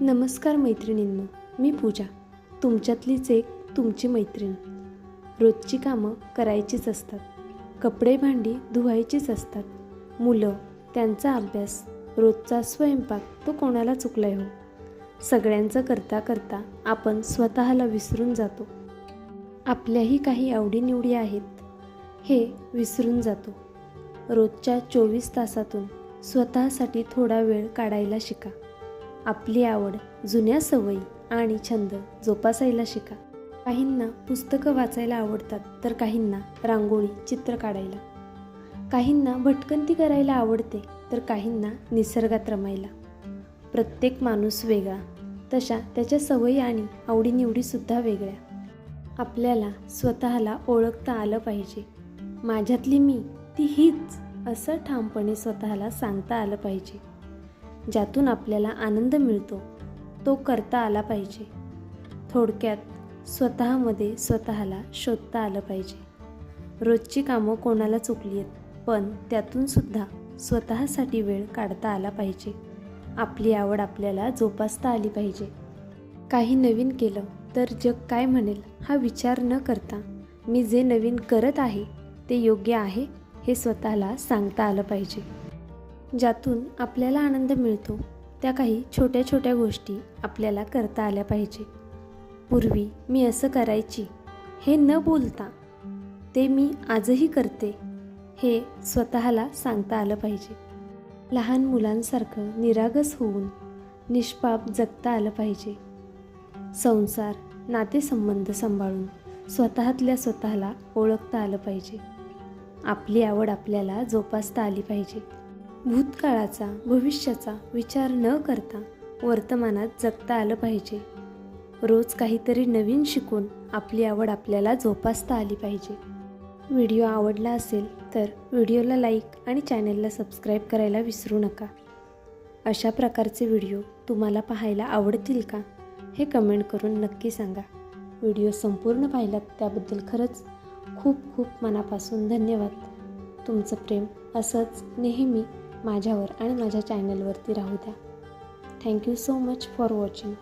नमस्कार मैत्रिणींनो मी पूजा तुमच्यातलीच एक तुमची मैत्रीण. रोजची कामं करायचीच असतात कपडे भांडी धुवायचीच असतात मुलं त्यांचा अभ्यास रोजचा स्वयंपाक तो कोणाला चुकलाय हो? सगळ्यांचं करता करता आपण स्वतःला विसरून जातो. आपल्याही काही आवडीनिवडी आहेत हे विसरून जातो. रोजच्या चोवीस तासातून स्वतःसाठी थोडा वेळ काढायला शिका. आपली आवड जुन्या सवयी आणि छंद जोपासायला शिका. काहींना पुस्तकं वाचायला आवडतात तर काहींना रांगोळी चित्र काढायला. काहींना भटकंती करायला आवडते तर काहींना निसर्गात रमायला. प्रत्येक माणूस वेगळा तशा त्याच्या सवयी आणि आवडीनिवडीसुद्धा वेगळ्या. आपल्याला स्वतःला ओळखता आलं पाहिजे. माझ्यातली मी ती हीच असं ठामपणे स्वतःला सांगता आलं पाहिजे. ज्यातून आपल्याला आनंद मिळतो तो करता आला पाहिजे. थोडक्यात स्वतःमध्ये स्वतःला शोधता आलं पाहिजे. रोजची कामं कोणाला चुकली आहेत पण त्यातून सुद्धा स्वतःसाठी वेळ काढता आला पाहिजे. आपली आवड आपल्याला जोपासता आली पाहिजे. काही नवीन केलं तर जग काय म्हणेल हा विचार न करता मी जे नवीन करत आहे ते योग्य आहे हे स्वतःला सांगता आलं पाहिजे. ज्यातून आपल्याला आनंद मिळतो त्या काही छोट्या छोट्या गोष्टी आपल्याला करता आल्या पाहिजे. पूर्वी मी असं करायची हे न बोलता ते मी आजही करते हे स्वतःला सांगता आलं पाहिजे. लहान मुलांसारखं निरागस होऊन निष्पाप जगता आलं पाहिजे. संसार नातेसंबंध सांभाळून स्वतःतल्या स्वतःला ओळखता आलं पाहिजे. आपली आवड आपल्याला जोपासता आली पाहिजे. भूतकाळाचा भविष्याचा विचार न करता वर्तमानात जगता आलं पाहिजे. रोज काहीतरी नवीन शिकून आपली आवड आपल्याला जोपासता आली पाहिजे. व्हिडिओ आवडला असेल तर व्हिडिओला लाईक आणि चॅनेलला सबस्क्राईब करायला विसरू नका. अशा प्रकारचे व्हिडिओ तुम्हाला पाहायला आवडतील का? हे कमेंट करून नक्की सांगा. व्हिडिओ संपूर्ण पाहिलात त्याबद्दल खरंच खूप खूप मनापासून धन्यवाद. तुमचं प्रेम असंच नेहमी माझ्यावर आणि माझ्या चॅनलवरती राहू द्या. Thank you so much for watching